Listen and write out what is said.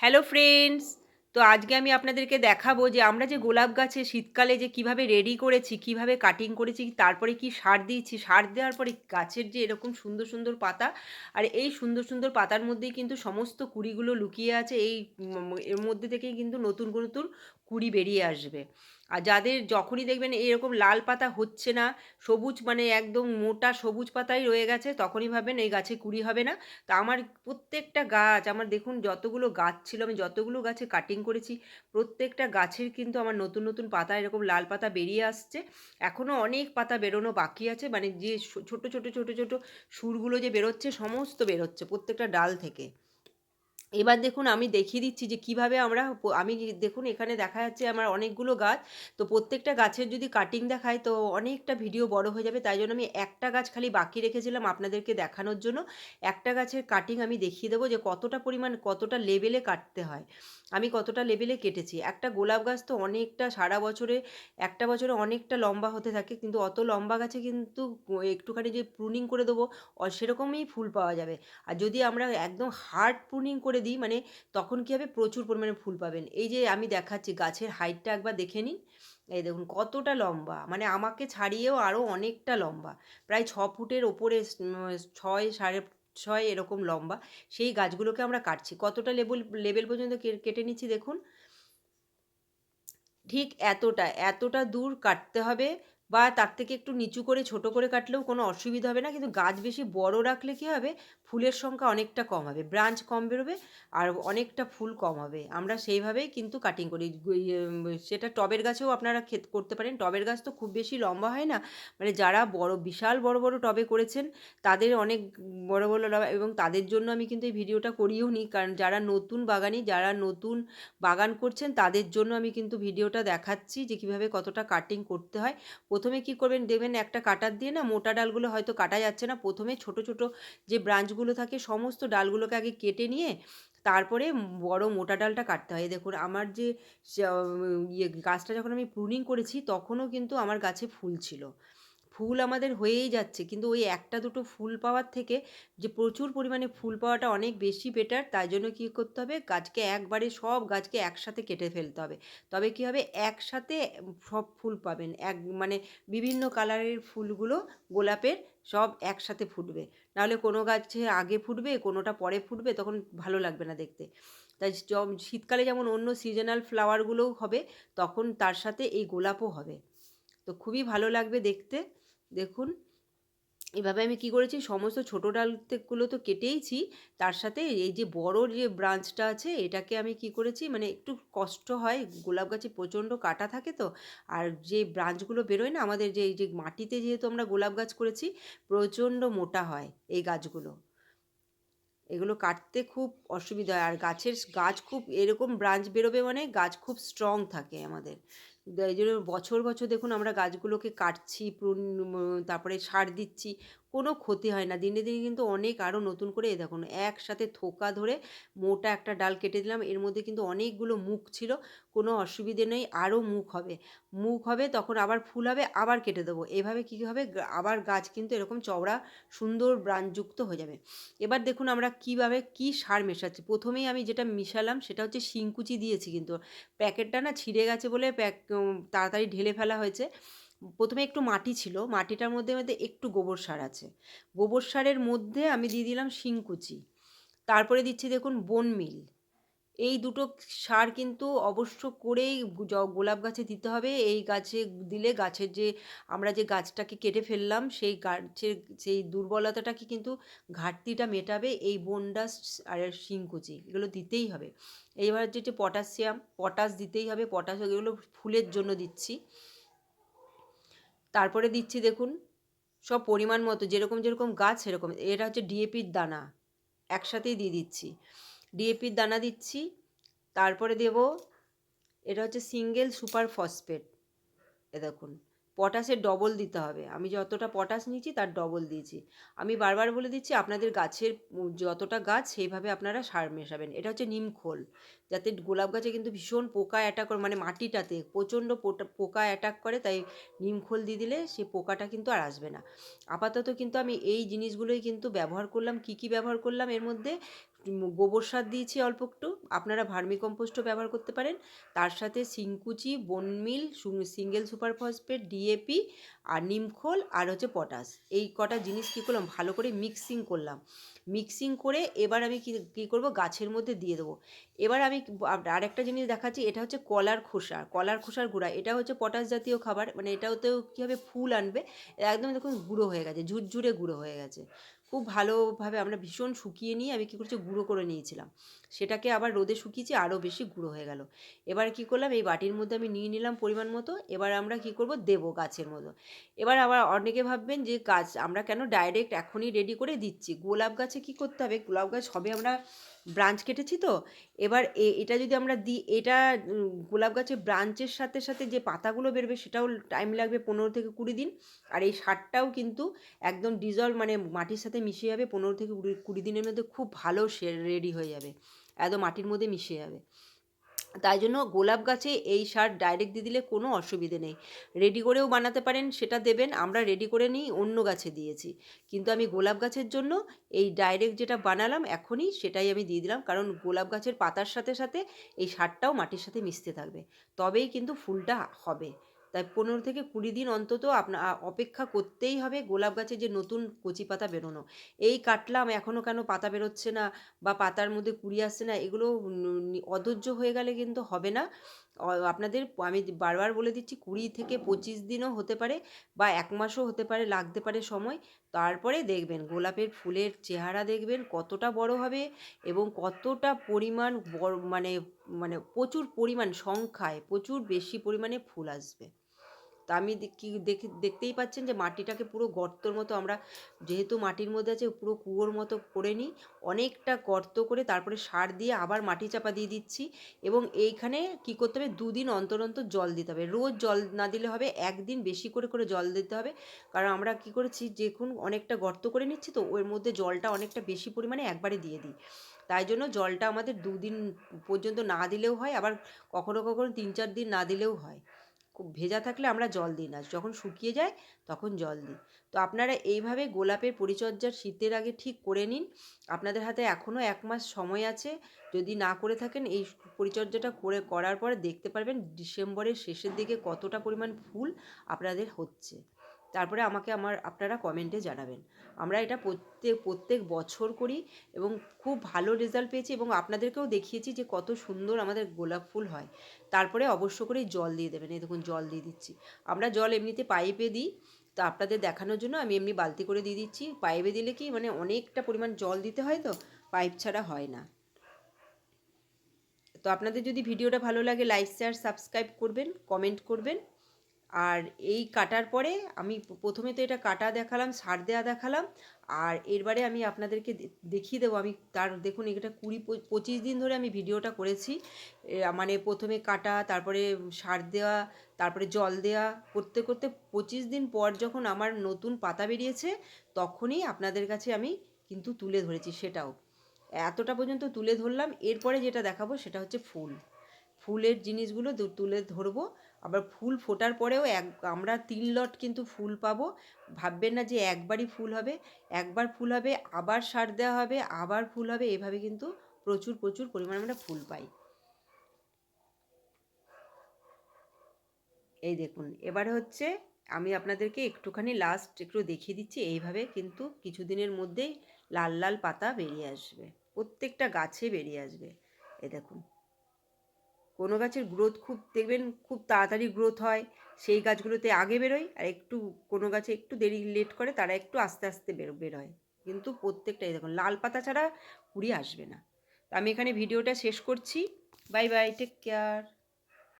Hello friends তো আজকে আমি আপনাদেরকে দেখাবো যে আমরা যে গোলাপ গাছে শীতকালে যে কীভাবে রেডি করেছি, কীভাবে কাটিং করেছি, তারপরে কি সার দিয়েছি, সার দেওয়ার পরে গাছের যে এরকম সুন্দর সুন্দর পাতা, আর এই সুন্দর সুন্দর পাতার মধ্যেই কিন্তু সমস্ত কুড়িগুলো লুকিয়ে আছে, এই এর মধ্যে থেকেই কিন্তু নতুন নতুন কুড়ি বেরিয়ে আসবে। আর যাদের যখনই দেখবেন এরকম লাল পাতা হচ্ছে না, সবুজ মানে একদম মোটা সবুজ পাতাই রয়ে গেছে, তখনই ভাবেন এই গাছে কুড়ি হবে না। তা আমার প্রত্যেকটা গাছ, আমার দেখুন যতগুলো গাছ ছিল, আমি যতগুলো গাছে কাটিং করেছি, প্রত্যেকটা গাছের কিন্তু আমার নতুন নতুন পাতা, এরকম লাল পাতা বেরিয়ে আসছে। এখনও অনেক পাতা বেরোনো বাকি আছে মানে যে ছোট ছোট ছোট ছোট, সুরগুলো যে বেরোচ্ছে, সমস্ত বেরোচ্ছে প্রত্যেকটা ডাল থেকে। এবার দেখুন আমি দেখিয়ে দিচ্ছি যে কীভাবে আমরা আমি দেখুন এখানে দেখা যাচ্ছে আমার অনেকগুলো গাছ। তো প্রত্যেকটা গাছের যদি কাটিং দেখায় তো অনেকটা ভিডিও বড় হয়ে যাবে। তাই জন্য আমি একটা গাছ খালি বাকি রেখেছিলাম আপনাদেরকে দেখানোর জন্য। একটা গাছের কাটিং আমি দেখিয়ে দেবো যে কতটা পরিমাণ, কতটা লেভেলে কাটতে হয়। আমি কতটা লেভেলে কেটেছি। একটা গোলাপ গাছ তো অনেকটা সারা বছরে, একটা বছরে অনেকটা লম্বা হতে থাকে। কিন্তু অত লম্বা গাছে কিন্তু একটুখানি যে প্রুনিং করে দেবো সেরকমই ফুল পাওয়া যাবে। আর যদি আমরা একদম হার্ড প্রুনিং করে দিই মানে তখন কী হবে? প্রচুর পরিমাণে ফুল পাবেন। এই যে আমি দেখাচ্ছি, গাছের হাইটটা একবার দেখে নিন। এই দেখুন, কতটা লম্বা। মানে আমাকে ছাড়িয়েও আরও অনেকটা লম্বা। প্রায় ছ ফুটের ওপরে ছয় সাড়ে ছয় এরকম লম্বা। সেই গাছগুলোকে আমরা কাটছি। কতটা লেভেল লেবেল পর্যন্ত কেটে নিচ্ছি দেখুন। ঠিক এতটা এতটা দূর কাটতে হবে বা তার থেকে একটু নিচু করে, ছোট করে কাটলেও কোনো অসুবিধা হবে না। কিন্তু গাছ বেশি বড় রাখলে কী হবে? ফুলের সংখ্যা অনেকটা কম হবে ব্রাঞ্চ কম বেরোবে আর অনেকটা ফুল কম হবে। আমরা সেইভাবেই কিন্তু কাটিং করি। সেটা টবের গাছেও আপনারা ক্ষেত, করতে পারেন। টবের গাছ তো খুব বেশি লম্বা হয় না। মানে যারা বড়, বিশাল বড় বড় টবে করেছেন, তাদের অনেক বড় বড় এবং তাদের জন্য আমি কিন্তু এই ভিডিওটা করিও নি। কারণ যারা নতুন বাগানি, যারা নতুন বাগান করছেন, তাদের জন্য আমি কিন্তু ভিডিওটা দেখাচ্ছি যে কীভাবে কতটা কাটিং করতে হয়। প্রথমে কি করবেন, দেখবেন একটা কাটার দিয়ে না মোটা ডালগুলো হয়তো কাটা যাচ্ছে না। প্রথমে ছোট ছোট যে ব্রাঞ্চগুলো থাকে, সমস্ত ডালগুলোকে আগে কেটে নিয়ে তারপরে বড় মোটা ডালটা কাটতে হয়। দেখুন, আমার যে ইয়ে গাছটা যখন আমি প্রুনিং করেছি, তখনও কিন্তু আমার গাছে ফুল ছিল। ফুল আমাদের হয়েই যাচ্ছে। কিন্তু ওই একটা দুটো ফুল পাওয়ার থেকে যে প্রচুর পরিমাণে ফুল পাওয়াটা অনেক বেশি বেটার তাই জন্য কী করতে হবে? গাছকে একবারে সব গাছকে একসাথে কেটে ফেলতে হবে। তবে কী হবে? একসাথে সব ফুল পাবেন। এক মানে বিভিন্ন কালারের ফুলগুলো গোলাপের সব একসাথে ফুটবে। নাহলে কোনো গাছে আগে ফুটবে, কোনোটা পরে ফুটবে, তখন ভালো লাগবে না দেখতে। তাই শীতকালে যেমন অন্য সিজনাল ফ্লাওয়ারগুলোও হবে, তখন তার সাথে এই গোলাপও হবে। তো খুবই ভালো লাগবে দেখতে। দেখুন, এভাবে আমি কি করেছি? সমস্ত ছোটো ডালগুলো তো কেটেইছি। তার সাথে এই যে বড় যে ব্রাঞ্চটা আছে, এটাকে আমি কি করেছি? মানে একটু কষ্ট হয়, গোলাপ গাছে প্রচণ্ড কাটা থাকে তো, আর যে ব্রাঞ্চগুলো বেরোয় না, আমাদের যে, এই যে মাটিতে যেহেতু আমরা গোলাপ গাছ করেছি, প্রচণ্ড মোটা হয় এই গাছগুলো। এগুলো কাটতে খুব অসুবিধা হয়, আর গাছের গাছ খুব এরকম ব্রাঞ্চ বেরোবে মানে গাছ খুব স্ট্রং থাকে আমাদের। এই জন্য বছর বছর দেখুন আমরা গাছগুলোকে কাটছি তারপরে সার দিচ্ছি। কোনো ক্ষতি হয় না। দিনে দিনে কিন্তু অনেক আরও নতুন করে এই দেখুন, একসাথে থোকা ধরে মোটা একটা ডাল কেটে দিলাম। এর মধ্যে কিন্তু অনেকগুলো মুখ ছিল, কোনো অসুবিধে নেই আরও মুখ হবে। মুখ হবে, তখন আবার ফুল হবে, আবার কেটে দেবো। এভাবে কী হবে আবার গাছ কিন্তু এরকম চওড়া, সুন্দর ব্রাঞ্চযুক্ত হয়ে যাবে। এবার দেখুন আমরা কীভাবে কি সার মেশাচ্ছি। প্রথমেই আমি যেটা মিশালাম, সেটা হচ্ছে শিংকুচি দিয়েছি কিন্তু। প্যাকেটটা না ছিঁড়ে গেছে বলে প্যাক তাড়াতাড়ি ঢেলে ফেলা হয়েছে। প্রথমে একটু মাটি ছিল, মাটিটার মধ্যে মধ্যে একটু গোবর সার আছে। গোবর সারের মধ্যে আমি দিয়ে দিলাম শিংকুচি। তারপরে দিচ্ছি দেখুন বন মিল এই দুটো সার কিন্তু অবশ্য করেই গোলাপ গাছে দিতে হবে। এই গাছে দিলে গাছের যে, আমরা যে গাছটাকে কেটে ফেললাম, সেই গাছের সেই দুর্বলতাটাকে কিন্তু ঘাটতিটা মেটাবে এই বনডাস আর শিংকুচি। এগুলো দিতেই হবে। এইবার যেটা পটাশিয়াম, পটাশ দিতেই হবে। পটাশ এগুলো ফুলের জন্য দিচ্ছি। তারপরে দিচ্ছি দেখুন, সব পরিমাণ মতো, যেরকম যেরকম গাছ সেরকম। এটা হচ্ছে ডিএপির দানা, একসাথেই দিয়ে দিচ্ছি। ডিএপির দানা দিচ্ছি, তারপরে দেব, এটা হচ্ছে সিঙ্গেল সুপার ফসফেট, এ দেখুন। পটাশের ডবল দিতে হবে। আমি যতটা পটাশ নিয়েছি, তার ডবল দিয়েছি। আমি বারবার বলে দিচ্ছি, আপনাদের গাছের যতটা গাছ, সেইভাবে আপনারা সার মেশাবেন। এটা হচ্ছে নিমখোল যাতে গোলাপ গাছে কিন্তু ভীষণ পোকা অ্যাটাক করে মানে মাটিটাতে প্রচণ্ড পোকা অ্যাটাক করে, তাই নিমখোল দিয়ে দিলে সে পোকাটা কিন্তু আর আসবে না। আপাতত কিন্তু আমি এই জিনিসগুলোই কিন্তু ব্যবহার করলাম। কি কি ব্যবহার করলাম এর মধ্যে? গোবর সার দিয়েছি অল্প একটু। আপনারা ভার্মি কম্পোস্টও ব্যবহার করতে পারেন। তার সাথে সিংকুচি bone meal single super phosphate DAP আর নিমখোল আর হচ্ছে পটাশ। এই কটা জিনিস কী করলাম? ভালো করে মিক্সিং করলাম। মিক্সিং করে এবার আমি কী কী করব? গাছের মধ্যে দিয়ে দেবো। এবার আমি আর একটা জিনিস দেখাচ্ছি। এটা হচ্ছে কলার খোসা, কলার খোসার গুঁড়া। এটা হচ্ছে পটাশ জাতীয় খাবার। মানে এটাতেও কী হবে ফুল আনবে? একদম দেখুন গুঁড়ো হয়ে গেছে, ঝুরঝুরে গুঁড়ো হয়ে গেছে। খুব ভালোভাবে আমরা ভীষণ শুকিয়ে নিয়ে আমি কী করছি, গুঁড়ো করে নিয়েছিলাম। সেটাকে আবার রোদে শুকিয়েছি আরও বেশি গুঁড়ো হয়ে গেল। এবার কি করলাম, এই বাটির মধ্যে আমি নিয়ে নিলাম পরিমাণ মতো। এবার আমরা কি করব, দেব গাছের মতো। এবার আবার অনেকে ভাববেন যে গাছ আমরা কেন ডাইরেক্ট এখনই রেডি করে দিচ্ছি। গোলাপ গাছে কি করতে হবে? গোলাপ গাছ হবে আমরা ব্রাঞ্চ কেটেছি তো। এবার এটা যদি আমরা দিই এটা গোলাপ গাছের ব্রাঞ্চের সাথে সাথে যে পাতাগুলো বেরবে সেটাও টাইম লাগবে পনেরো থেকে কুড়ি দিন। আর এই সারটাও কিন্তু একদম ডিজলভ মানে মাটির সাথে মিশে যাবে, পনেরো থেকে কুড়ি কুড়ি দিনের মধ্যে খুব ভালো সে রেডি হয়ে যাবে। একদম মাটির মধ্যে মিশে যাবে। তাই জন্য গোলাপ গাছে এই সার ডাইরেক্ট দিয়ে দিলে কোনো অসুবিধে নেই। রেডি করেও বানাতে পারেন, সেটা দেবেন, আমরা রেডি করে নিই, অন্য গাছে দিয়েছি। কিন্তু আমি গোলাপ গাছের জন্য এই ডাইরেক্ট যেটা বানালাম এখনই, সেটাই আমি দিয়ে দিলাম, কারণ গোলাপ গাছের পাতার সাথে সাথে এই সারটাও মাটির সাথে মিশতে থাকবে। তবেই কিন্তু ফুলটা হবে। তাই পনেরো থেকে কুড়ি দিন অন্তত আপনা অপেক্ষা করতেই হবে গোলাপ গাছে যে নতুন কচি পাতা বেরোনো। এই কাটলাম এখনও কেন পাতা বেরোচ্ছে না বা পাতার মধ্যে কুড়ি আসছে না, এগুলো অধৈর্য হয়ে গেলে কিন্তু হবে না। আপনাদের আমি বারবার বলে দিচ্ছি কুড়ি থেকে পঁচিশ দিনও হতে পারে বা এক মাসও হতে পারে, লাগতে পারে সময়। তারপরে দেখবেন গোলাপের ফুলের চেহারা দেখবেন কতটা বড় হবে এবং কতটা পরিমাণ বড় মানে মানে প্রচুর পরিমাণ সংখ্যায় প্রচুর বেশি পরিমাণে ফুল আসবে। তা আমি কি দেখে, দেখতেই পাচ্ছেন যে মাটিটাকে পুরো গর্তর মতো আমরা যেহেতু মাটির মধ্যে আছে পুরো কুয়োর মতো করে নিই, অনেকটা গর্ত করে তারপরে সার দিয়ে আবার মাটি চাপা দিয়ে দিচ্ছি এবং এইখানে কি করতে হবে? দুদিন অন্তর অন্তর জল দিতে হবে। রোজ জল না দিলে হবে, একদিন বেশি করে করে জল দিতে হবে। কারণ আমরা কি করেছি? যখন অনেকটা গর্ত করে নিচ্ছি তো ওর মধ্যে জলটা অনেকটা বেশি পরিমাণে একবারে দিয়ে দিই। তাই জন্য জলটা আমাদের দুদিন পর্যন্ত না দিলেও হয়, আবার কখনো কখনো তিন চার দিন না দিলেও হয়। ভেজা থাকলে আমরা জল দিই না। যখন শুকিয়ে যায় তখন জল দিই। তো আপনারা এইভাবে গোলাপের পরিচর্যা শীতের আগে ঠিক করে নিন। আপনাদের হাতে এখনও এক মাস সময় আছে। যদি না করে থাকেন এই পরিচর্যাটা করে, করার পরে দেখতে পারবেন ডিসেম্বরের শেষের দিকে কতটা পরিমাণ ফুল আপনাদের হচ্ছে। তারপরে আমাকে আমার, আপনারা কমেন্টে জানাবেন। আমরা এটা প্রত্যেক প্রত্যেক বছর করি এবং খুব ভালো রেজাল্ট পেয়েছি এবং আপনাদেরকেও দেখিয়েছি যে কত সুন্দর আমাদের গোলাপ ফুল হয়। তারপরে অবশ্য করেই জল দিয়ে দেবেন, এই দেখুন জল দিয়ে দিচ্ছি। আমরা জল এমনিতে পাইপে দিই, তো আপনাদের দেখানোর জন্য আমি এমনি বালতি করে দিয়ে দিচ্ছি। পাইপে দিলে কি মানে অনেকটা পরিমাণ জল দিতে হয় তো, পাইপ ছাড়া হয় না। তো আপনাদের যদি ভিডিওটা ভালো লাগে লাইক শেয়ার সাবস্ক্রাইব করবেন কমেন্ট করবেন। আর এই কাটার পরে আমি প্রথমে তো এটা কাটা দেখালাম, সার দেওয়া দেখালাম, আর এরবারে আমি আপনাদেরকে দেখিয়ে দেবো। আমি তার, দেখুন এটা কুড়ি পঁচিশ দিন ধরে আমি ভিডিওটা করেছি। মানে প্রথমে কাটা, তারপরে সার দেওয়া তারপরে জল দেওয়া করতে করতে পঁচিশ দিন পর যখন আমার নতুন পাতা বেরিয়েছে, তখনই আপনাদের কাছে আমি কিন্তু তুলে ধরেছি সেটাও। এতটা পর্যন্ত তুলে ধরলাম, এরপরে যেটা দেখাবো সেটা হচ্ছে ফুল। ফুলের জিনিসগুলো তুলে ধরবো। আবার ফুল ফোটার পরেও এক, আমরা তিন লট কিন্তু ফুল পাবো। ভাববেন না যে একবারই ফুল হবে, একবার ফুল হবে, আবার সার দেওয়া হবে, আবার ফুল হবে, এভাবে কিন্তু প্রচুর প্রচুর পরিমাণে আমরা ফুল পাই। এই দেখুন, এবারে হচ্ছে আমি আপনাদেরকে একটুখানি লাস্ট একটু দেখিয়ে দিচ্ছি, এইভাবে কিন্তু কিছুদিনের মধ্যেই লাল লাল পাতা বেরিয়ে আসবে, প্রত্যেকটা গাছে বেরিয়ে আসবে। এই দেখুন। কোনো গাছের গ্রোথ খুব, দেখবেন খুব তাড়াতাড়ি গ্রোথ হয়, সেই গাছগুলোতে আগে বেরোয় আর একটু কোনো গাছে একটু দেরি লেট করে তারা একটু আস্তে আস্তে বেরো, বেরোয়। কিন্তু প্রত্যেকটাই দেখুন, লাল পাতা ছাড়া কুড়ি আসবে না। আমি এখানে ভিডিওটা শেষ করছি। Bye bye take care